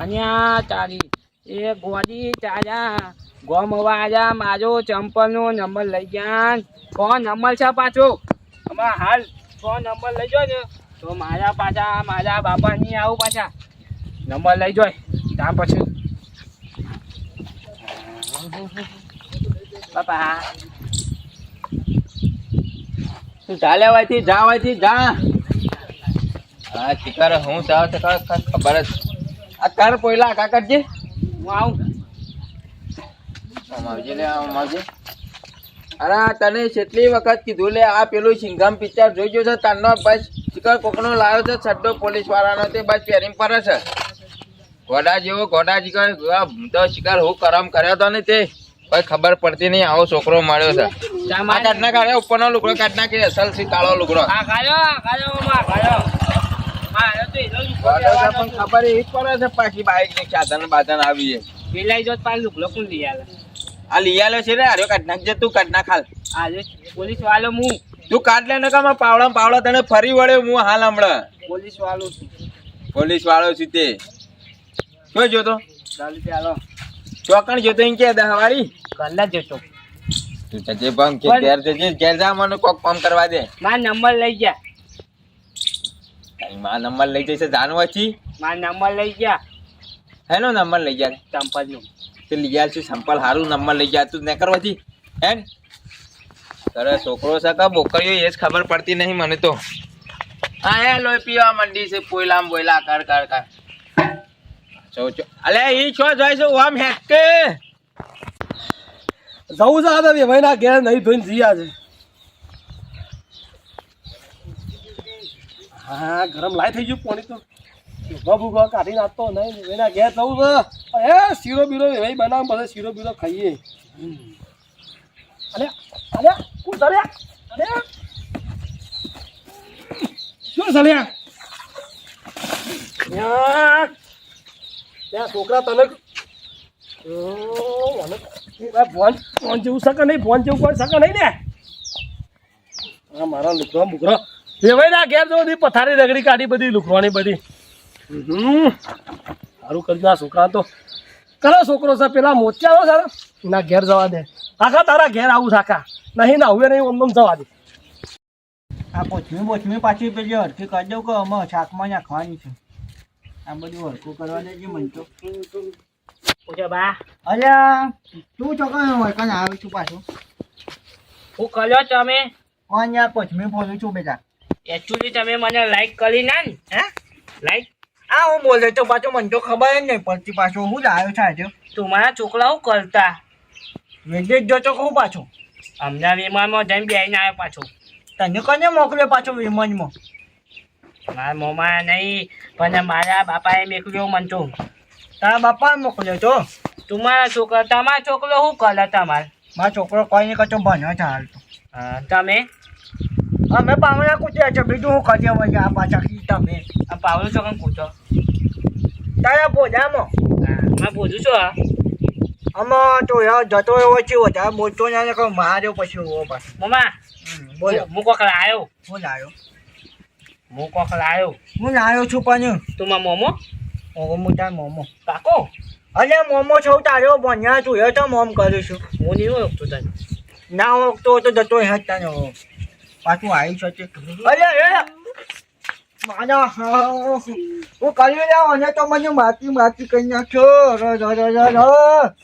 અહીંયા તારી. એ ગોદી ચાલ્યા ગોમ વાજા મારો ચંપલનો નંબર લઈ ગયા. સો નંબર છે પાછો. હમણાં હાલ સો નંબર લઈ જો ને તો મારા પાછા, મારા બાપા ની આવું પાછા. નંબર લઈ જોય. ત્યાં પછી. બાપા. તું ચાલે વાયથી, જા વાયથી, જા. હા, શિકાર હું જાવ તો ખબર જ આ કર પોયલા કાકડજી હું આવું. માવજી લે આમ માવજી અરે તને કેટલી વખત કીધું લે આ પેલું સિંઘામ પિક્ચર જોઈ ગયો છે તારનો બસ શિકર કોકનો લાવ્યો છે છડ્ડો પોલીસ વાળાનો તે બસ પહેરીને પડે છે. ઘોડા જેવો ઘોડા શિકાર તો શિકાર હું કરમ કર્યો હતો ને તે. કોઈ ખબર પડતી નહીં આવો છોકરો મળ્યો છે. આ કાઢના કાઢે ઉપરનો લુગડો કાઢના કે અસલ સી કાળો લુગડો. આ ખાયો આ પણ ખબર એ જ પડે છે પાછી બાઈકની સાધન બાધન આવી પેલાઈ જો પાછું લુગડો કોણ લઈ આવે આ લઈ આલ્યો છે રે આર્યો કાઢ નાખજે તું કાઢ આજે પોલીસ વાળો હું તું કાઢ લે નકા કામ પાવડા પાવડા તને ફરી વળ્યો હું હાલ હમણાં. પોલીસ વાળો છું. પોલીસ વાળો છું તે. શું જોતો ચાલુ ચાલો. ચોકણ જોતો એમ કે દહવારી કલાક જોતો. તું જજે ભંગ કે ઘેર જજે ઘેર જા મને કોક કામ કરવા દે. મારા નંબર લઈ ગયા. તારી માં નંબર લઈ જશે જાનવાથી મારા નંબર લઈ ગયા. હેનો નંબર લઈ ગયા? ચંપલનો તે લઈ ગયા છું સંપલ હારું નંબર લઈ ગયા તું ને કરવાથી હે તારે છોકરો છે કે બોકરીઓ એ જ ખબર પડતી નહીં મને તો. હા હે લોહી પીવા મંડી છે પોયલામ બોયલા કર કર કર. ચો ચો અલે ઈ છો જોઈ છે ઓમ હેકે. જવું છે તો ભાઈના ઘેર નહીં ધોઈને જીયા છે હા, ગરમ લાય થઈ ગયું પાણી તો. ભૂગા ભૂગા કાઢી નાખતો નહીં, એના ઘેર જવું છે. એ શીરો બીરો ભાઈ બનાવ બધે શીરો બીરો ખાઈએ. અરે અરે, શું સળ્યા અરે શું સળ્યા ત્યાં છોકરા તને ફોન ફોન જેવું શકે નહીં ફોન જેવું કોઈ શકે નહીં ને. હા મારા લુકડો બુકડો લેવાય ના ઘેર જો પથારી રગડી કાઢી બધી લુખવાની બધી. હમ. સારું કરજો આ છોકરા તો. કરો છોકરો છે? પેલા મોતિયાનો આવો ને? એના ઘેર જવા દે. આખા તારા ઘેર આવું થાકા નહીં ના હવે નહીં ઓમ જવા દે. આ પોચમી પોચમી પાછી પેલી હરખી કરી દઉં કે અમે શાકમાં નાખવાની છે? આ બધું હરખું કરવા દેજે મને તો. પૂછો બા. અલ્યા તું વળકન આવે છું પાછું. હું કર્યો તમે કોણ યાર પોચમી બોલું છું બેટા. એકચ્યુઅલી તમે મને લાઈક કરી ના ને હે? લાઈક આ હું બોલે તો પાછો મને તો ખબર જ નહીં પડતી પાછું હું લાવ્યો છે આજે. તમારા છોકરાઓ કરતા. જ જતો કહું પાછું. હમણાં વિમાનમાં જઈને બેહીને આવ્યો પાછો. તને કને મોકલ્યો પાછો વિમાનમાં? મારા મોમા નહીં પણ મારા બાપાએ મેકલ્યો મન તો. તારા બાપા મોકલ્યો તો? તમારા છોકરા તમારા છોકરો શું કરે તમારે? મારો છોકરો કોઈ નહીં કચો ભણ્યો છે હાલ તો. તમે? અમે પાવડા કૂટ્યા છે બીજું હું કરીએ વળી આ પાછા કી તમે આ પાવલો કેમ પૂછો તારા બોજામાં મેં પૂછું છું આ? આમાં તો યાર જતો એવો છે વધારે બોલતો ના કહું માર્યો પછી એવો પાછો. મમ્મા બોલો. હું કોક લાયો હું લાયો? હું કોક લાયો હું લાયો છું પણ તું મારા મોમો? મોમો મોટા મોમો. કાકો? અરે મોમો છો તારો ભણ્યા છું એ તો મોમ કરીશું હું નહીં ઓળખતો તને. ના ઓળખતો તો જતો હે તને પાછું આવી શકે અરે એ! મારા હા, હું કરી રહ્યો અને તો મને માટી માટી કરી નાખ્યો ર ર ર ર ર.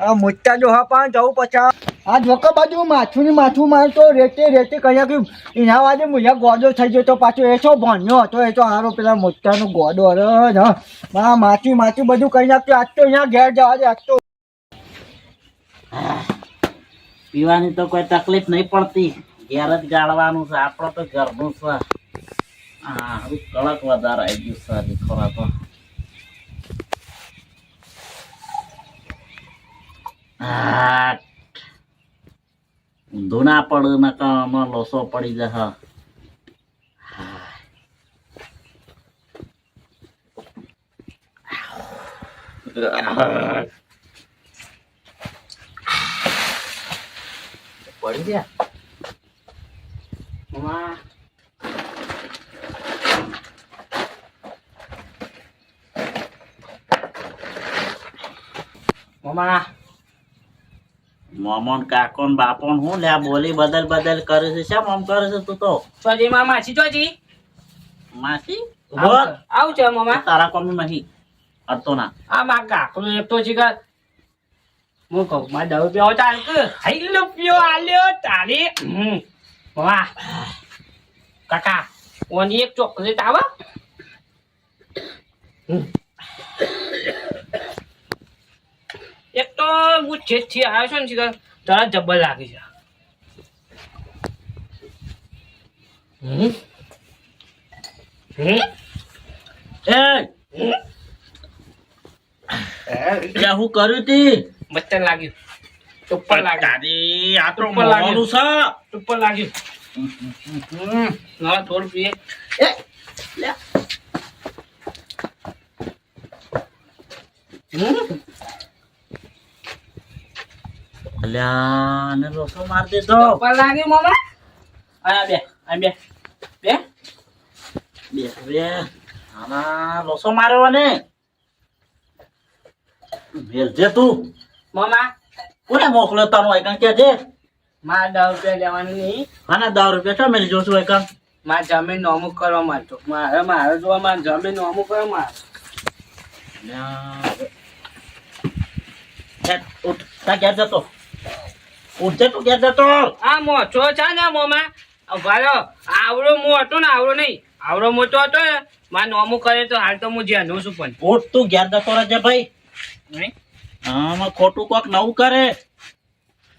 આ મોટા ડોહા પણ જવું પછા. આ જોકો બાજુ માથું ને માથું મારે તો રેતે રેતે કરી કે એના વાજે મુજા ગોડો થઈ ગયો તો પાછો એ છો ભણ્યો હતો એ તો હારો પેલા મોટાનો ગોડો. અરે હા મા માથી માટી બધું કરી નાખ્યું આજ તો અહીંયા ઘેર જવા દે આજ તો. પીવાની તો કોઈ તકલીફ નહીં પડતી. ઘેર જ ગાળવાનું છે. આપણે તો ઘરનું છે. હા કડક વધારે આવી ગયું છે ખોરા તો. ઊંધું ના પડે લોસો પડી જશે. પડી ગયા? મમ્મા મામા. મોમોન કાકોન બાપોન હું લે બોલી બદલ બદલ કરે છે. આમ કરે છે તું તો? ચોજી માં માસી ચોજી માસી? આવું છે. આવું છે મામા. તારા કોમી નહીં અડતો ના. આ માં કાકલો એક તો જીગર હું કહું માં દવ રૂપિયા ચાલ કે હાઈ આલ્યો તારી. હમ. વાહ. કાકા ઓની એક ચોકલેટ આવે. એક તો હું છેટથી આવ્યો છું ને જીગર તરત જબ્બર લાગી છે. હું કર્યું તી? મચ્છર લાગ્યું. ઉપર લાગ્યું. તારી ઉપર લાગ્યું. ઉપર લાગ્યું. ના થોડું પીએ. એ લે અલ્યા ને લોસો માર દીધો ઉપર લાગ્યું મામા? આ બે આ બે. બે? બે બે. આના લોસો માર્યો ને ભેલજે તું. મામા? કોને મોકલ્યો તારો એકણ કે છે? મારે દસ રૂપિયા લેવાનું નહીં. આને દસ રૂપિયા ચો મેં જોશું એક? મારે જમીન અમુક કરવા માંગતો મારે મારે જોવા મારે જમીન અમુક કરવા મારે તા જતો? ઉઠજે તું ઘેર જતો? આ મોટો છે ને મામા. ભાલો આવડો મોટો ને આવડો નહીં. આવડો મોટો હતો ને મારે નોમું કરે તો હાલ તો હું જ્યાં છું પણ. ઉઠ તું ઘેર જતો રહેજે ભાઈ? હા ખોટું કોક નવું કરે.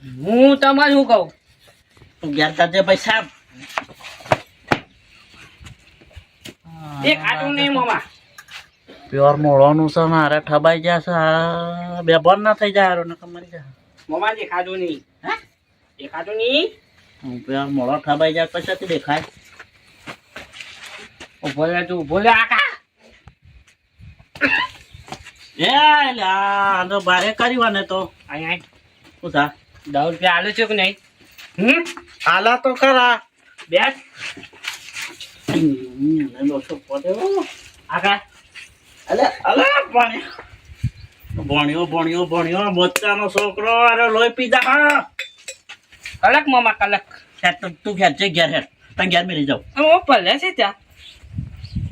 હું તમારે શું કહું? તું ઘેર ભાઈ સાહેબ એક આટું નહીં મામા. પ્યોર મોળોનું છે મારે ઠબાઈ જશે બે બંધ ના થઈ જાય મરી નહીં. હે? દેખાતું નહીં. હું પ્યોર મોળો ઠબાઈ જાય પછી દેખાય? ઊભો રે તું ઊભો રે આકા. એ લે આ તો બારે કર્યું ને તો. અહીંયા થા? દસ રૂપિયા આલો છો કે નહીં? હમ? આલા તો ખરા. બેસ. પડ્યો ભણ્યો. ભણ્યો ભણ્યો મોચાનો છોકરો અરે લોહી પીધા હા. કલક મામા કલક તું- ઘેર જઈ ઘેર હેડ. તને ઘેર મેલી જાઉં. ઓ પલે છે ત્યાં?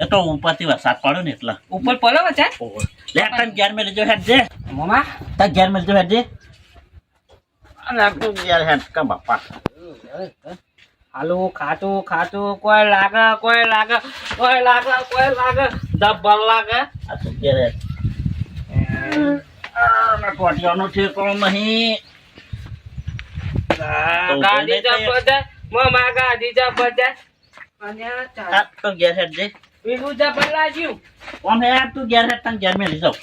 એ તો ઉપરથી વરસાદ પડ્યો ને એટલા. ઉપર છે ઓહો. લે તને ઘેર મેલી જાઉં હેડ જે મામા? તને ઘેર મેલી જાઉં હેડ જે અને તું ઘેર હેડ કા બાપા. હાલો ખાતું ખાતું કોઈ લાગે કોઈ લાગે કોઈ લાગે કોઈ લાગે ડબ્બલ લાગે. આ તું ઘેર. હેડ મેં નહીં. મામા ગાડી અને આ તું ઘેર હેડ ઓમ તું તને મેલી જાઉં.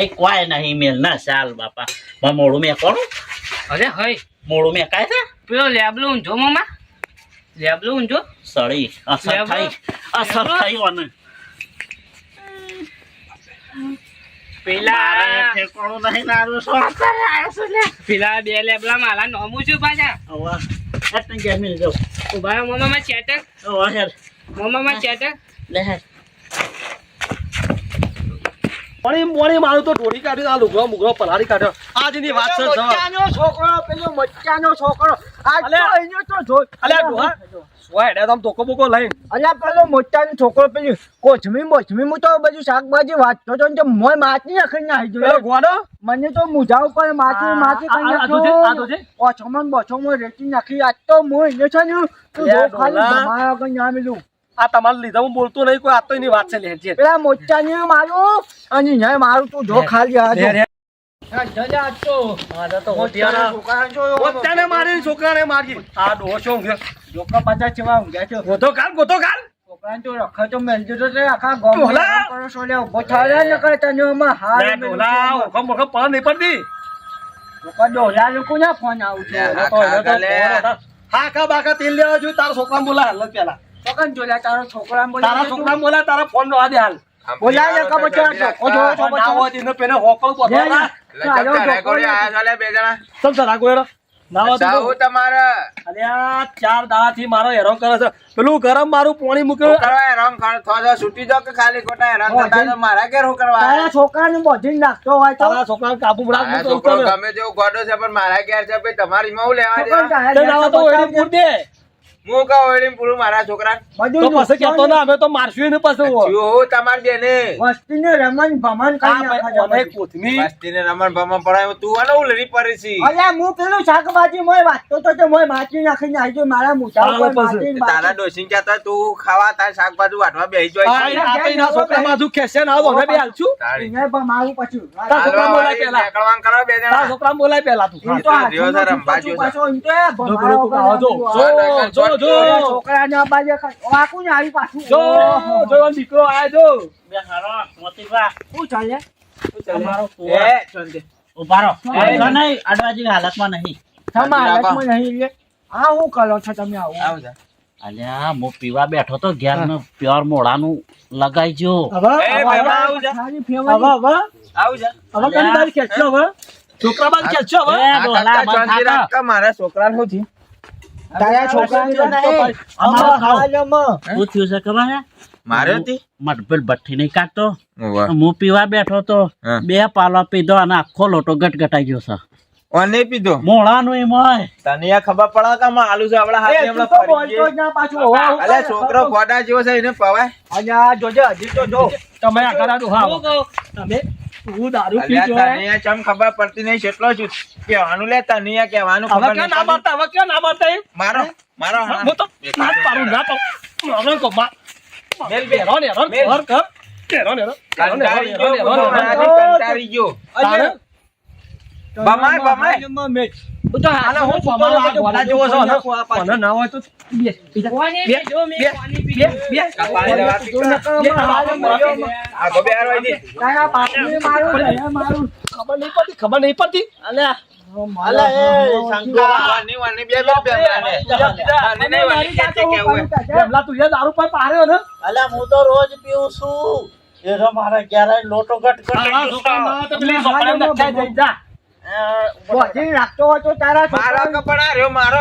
એ કોઈ નહીં મેલ ના ચાલ બાપા. માં મોડું મેં કોણ અરે હઈ મોડું મેં કાય છે? પેલો લેબલું ઊંધો મામા. લેબલું ઊંધો. સળી અસર? થઈ અસર? થઈ ઓને પેલા ઠેકાણું નહીં નારું શું અત્યારે આવ્યો છું પેલા બે લેબલા માલા નોમું છું પાછા? હવે હેડ તને ઘેર મેલી જાઉં. ઊભા રહો માં ચેટક હવે હેડ. મામા માં ચેટક લે હેડ. મોણી મારું તો ઢોળી કાઢ્યું આ લુગડો મુગડો પલાળી કાઢ્યો. આજની વાત છે મચ્ચાનો છોકરો પેલો મચ્ચાનો છોકરો. આ તો અલ્યા. અહીંનો તો જો અલ્યા ડોહા. સોય હેડે તમ ધોકો બોકો લઈને? અલ્યા પેલો મોટાનો છોકરો પેલી કોથમી મોથમી હું તો બધું શાકભાજી વાંચતો છો ને તે મોય માટી નાખી નાખી પેલો ગોડો? મને તો મુજાવ ઉપર માટી માટી કરી જોજે, આ જોજે. નાખ્યો ઓછોમાં ને બછોમાં નાખી. આજ તો મોય એને છે ને તું જો ખાલી. ધમાયા ના મેલું. આ તમારે લીધા હું બોલતો નહીં કોઈ આ તો એની વાત છે લેજે પેલા મોચાને મારું અને અહીંયા મારું તું જો ખાલી આ જો. લે, લે. જોયો. લે ને લે, ના લે, લે. હતા. હાકા બાકા તેલ લેવા જોઈએ તારા છોકરા બોલા પેલા. છોકરાને જોલા તારો છોકરાને બોલાવે તારા. છોકરા બોલા તારા ફોન નો દે હાલ. બોલાય ને કબ છો જો, ઓ જો, ના હોય તો એને પેલે હોકળ લે, લે. બોલા એટલે ચમ આયા છો બે જણા. સબ સરા તમારે. ચાર મારો હેરાન કરે છે. પેલું ગરમ મારું પાણી મૂક્યું. કરવા હેરાન કરો? થો છૂટી કે ખાલી ખોટા હેરાન થતા મારા ઘેર કરવા તારા છોકરાને બધીને નાખતો હોય તો? તારા છોકરાને કાબુ રાખવું તો છોકરો ગમે તેવો ગોડો છે પણ મારા ઘેર છે ભાઈ તમારી માં હું લેવા તે તો પૂર દે. હું કહું પૂરું મારા છોકરા બધું પછી કહેતો ના અમે તો મારશું ને પછી તમારી બેને. રમણ ભમણ નાખે રમણ ભમણ પડાય તું આને ઉલરી પડી છી? અલ્યા હું પેલું શાકભાજી મોય વાંચતો તો તે મોય માટી નાખીને આવી મારા મોઢા ઉપર પછી. તારા બાટી. ડોશીને તું ખાવા તાર શાકભાજી વાટવા બેસી જોઈ આ છે. આ છોકરા બાજુ ખેંચે ને આવો અમે બે હાલશું તારી. એને પછી તારા છોકરા હાલવા બોલાય પેલા. કરો બે તારા. છોકરાને બોલાય તું તો તો પાછું તો જો પેલું જો વગર જો જો. એ જો છોકરાને અબાજે ખ- ને આવી પાછું? જો જો દીકરો આયો જો. બે હારો મોતીબા શું ચાલે. એ, શાંતિ. ઊભા રહો. એ, અડધો નહીં અડવા હાલતમાં નહીં. તમારા હાલતમાં નહીં લે. આ હું કરો છો તમે આવો? આવ જા. અલ્યા હું પીવા બેઠો તો ઘેરનું પ્યોર મોડા નું લગાઈ જો. બાજુ છોકરા બાજુ હવે. મારા છોકરાને શું થયું? તારા છોકરા મારે હતી? ભઠ્ઠી નહીં કાઢતો. હું પીવા બેઠો તો બે પાલો પીધો અને આખો લોટો ગટગટાઈ ગયો છે. ઓને પીધો? મોડાનું એમ હોય. તને આ ખબર પડે કે આમાં આલુ છે? આપણા હાથે હમણાં તો બોલતો જ ના પાછું. હવે અલે છોકરો ગોડા જેવો છે એને પવાય. અલ્યા, જોજે, હજી તો જો. તમે આ કરાતું હા તમે તું દારૂ પી જો તને ચમ ખબર પડતી નહીં કેટલો છું કહેવાનું લે તને કહેવાનું હવે ખબર નહીં ના મારતા હવે કે ના મારતા મારો મારો હું તો ના જ ના તો મારો કો મા મેલ બે. હેરાન મેલ. કર કર હેરાન હેરાન કંટાળી ગયો, કંટાળી ગયો. બમાય, બમાય. મેચ. હું તો આને હું છૂટો આ ગોળા જેવો છો ને? નાખો આ પાછું. મને ના હોય તો બે બે બે બે બે પાણી લેવા તું નકર બે અમારા હાલમાં આ ગોબે હારવાઈ દે. તારા બાપને મારું મારું. ખબર નહીં પડતી ખબર નહીં અલ્યા દારૂ પર પાર્યો ને? અલ્યા હું તો રોજ પીવું છું. મારા આવીને લોટો ગટ તારા છોકરાને તો પેલી છોકરાને નખાઈ દઈ જા બોધી રાખતો હોય તો તારા મારો છોકરાને- રહ્યો મારો?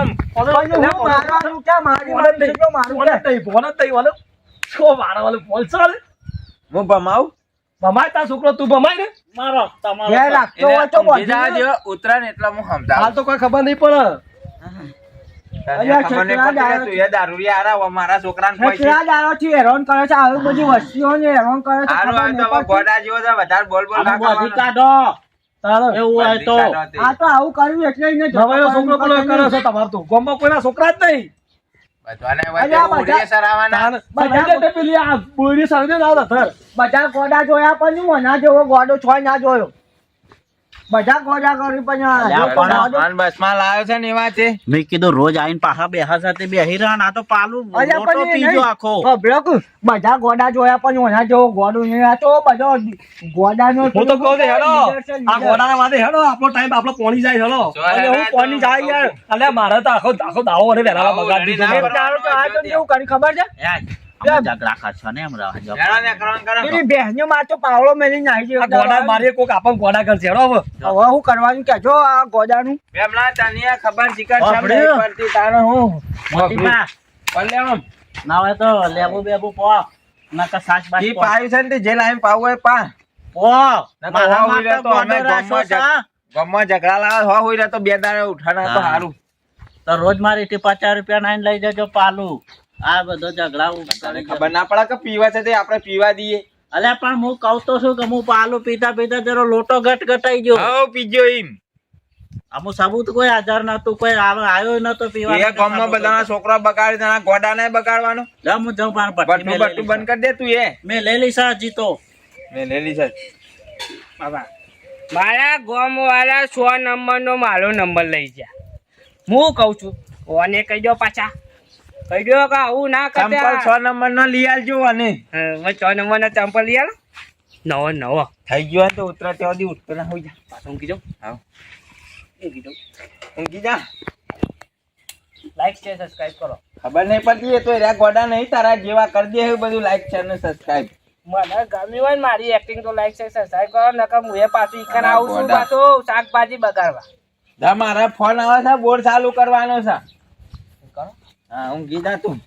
મારી બોલે મારી નહીં. છોકરો મારું ક્યાં? નહીં, બોલે નહીં, બોલે. છો વાળા વાળું બોલશો હું ભમાવું? ભમાય તારો છોકરો તું ભમાય ને? મારો તમારો રાખતો હોય તો દ્યો, એટલે હું સમજાવું. હાલ તો કોઈ ખબર નહીં પડે. નહીં છોકરા તારે એવું હોય તો. આ તો આવું કર્યું એટલે એને નવાઈનો છોકરો પેલો કરે છે તમાર તો. ગામમાં કોઈના છોકરા જ નહીં. બધાને બધા- ગોડા જોયા પણ ના જેવો ગોડો છોય ના જોયો. બધા ગોડા કરી પણ આ અલ્યા, જો પણ- ગોડો- મન બસમાં લાવ્યો છે ને એવા છે મેં કીધું રોજ આવીને પાછા બેહા સાથે બેહી રહ્યા ને તો પાલું અલ્યા, લોટો પણ એ પીજો આખો. ખબરો બધા ગોડા જોયા પણ ઓના જેવો ગોડો નહીં આ તો બધો ગોડાનો હું તો કહું હેડો. આ ગોડાના વાદે હેડો આપણો ટાઈમ આપણો પોણી જાય હેડો. હું પોણી જાય યાર. અલ્યા મારે તો આખો આખો દાવો અને વેરાવા બગાડી દીધો ના મેં. એક દાડો તો આ તો કેવું કરી ખબર છે? ઝઘડા ખાશો ને એમ રહેવા દો. હેડો ને કરવાનું કરો. પેલી બહેનને માર તો મેલી નાખી આ ગોડા મારીએ કોક આપણને ગોડા કરશે. હેડો હવે. હવે હું કરવાનું કેજો આ ગોડાનું. પેમલા તને ખબર શિકાર શેમ પડતી તારે હું મોતીબા, ભલે આમ. ના હોય તો લેબુ બેબુ પો. નકર સાસ બાસ ઈ પાયું છે ને જે લાઈન પાવું હોય પા. પો. નકર મારા માટે તો અમે ગામમાં ઝઘડા લાવે હોય તો બે દાડે ઉઠાના તો સારું તો રોજ મારી પચાસ રૂપિયા નાઈને લઈ જજો પાલું. આ બધો ઝઘડા ખબર ના પડે કે પીવા છે તે આપણે પીવા દઈએ? અલ્યા પણ હું કહું તો છું કે હું પાલું પીતા પીતા જરો લોટો ગટ ઘટાઈ ગયો. હવ પીજો એમ. અમુ સબૂત કોઈ હાજર નતું કોઈ આવ્યો નતો પીવા એ ગામમાં બધાના છોકરા બગાડી તને ગોડા ને બગાડવાનો? જા હું જાઉં લઈ બંધ કરી દે તું એ. મેં લઈ લઈશ આ જીતો. મેં લેલી છે બાબા. મારા ગામ વાળા સો નંબર નો મારો નંબર લઈ જા. હું કઉ છું ઓને કહી દો પાછા. કહી દો કે આવું ના ચંપલ છ કરતા નંબર નો લઈ આલજો અને. મેં છ નંબર નો ચંપલ લઈ આલ. નવો નવો. થઈ ગયો તો ઉતરા ત્યાં સુધી ઉતરા ના હોય. જા પાછો ઊંઘી જાઉં? હા. ઊંઘી જાઉં ઊંઘી જા. લાઈક શેર સબસ્ક્રાઇબ કરો. ખબર નહીં પડતી એ તો રે ગોડા નહીં તારા જેવા કરી દે બધું લાઈક છે ને સબસ્ક્રાઇબ મને ગમી હોય ને મારી એક્ટિંગ તો લાઈક શેર સબસ્ક્રાઈબ કરો નકર હું એ પાછું ઈકન આવું છું પાછો શાકભાજી બગાડવા. મારા ફોન આવે છે બોર ચાલુ કરવાનો છે. હા હું ગીધા તું.